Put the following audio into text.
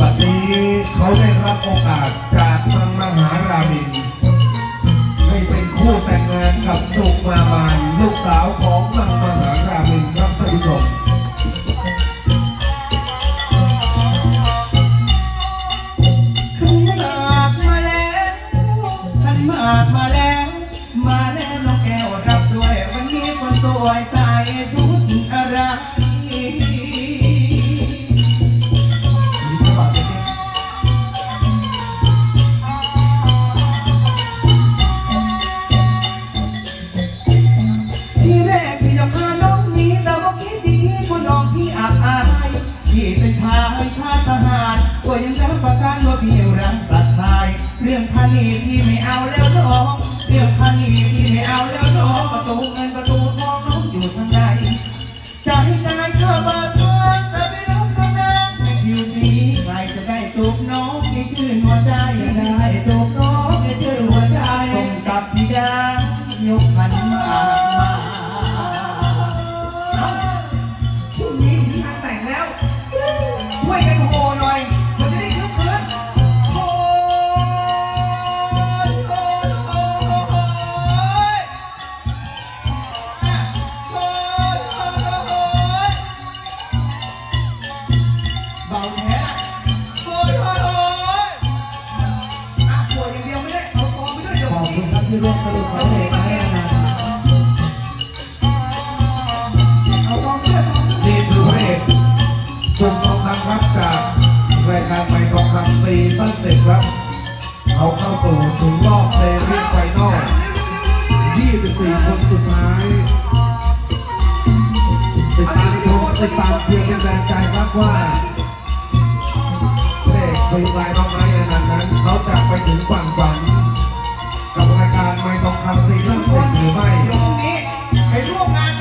บัดนี้เขาได้รับโอกาสจากทางมหารามินให้เป็นคู่แต่งงานกับสุกมามานลูกสาวของมังมหารามินครับท่านผู้ชมขันมาแล้วขันมากมาแล้ว มาแล้วน้องแก้วรับด้วย วันนี้คนสวยใส่ชุดอะไร ที่อับอายพี่เป็นชายชาติทหารก็ยังรับประกันว่าพี่รักสัตว์ชาย เรื่องพันีพี่ไม่เอาแล้วน้องเรื่องพันีพี่ไม่เอาแล้วน้องประตูเงินประตูทองน้องอยู่ทางใดจให้นายข้าบา ที่ร่วมสนุกกับเพลงนี้นะครับเอาฟองไปด้องไปด้วยนี่คือพระเอกชมทองคำครับจากรายการไปทองคำตีตั้งเสร็จครับ เขาเข้าสู่ถึงรอบเพลย์ที่ไฟนอล24 คนสุดท้ายติดตามชมติดตามเชียร์เป็นแรงใจครับว่าเพลงเพลงลายน้องไม้นเขาจะไปถึงฝั่ง ไม่ต้องคำสิ่งนั้นนหรือไม่ ตรงนี้ไปร่วมงาน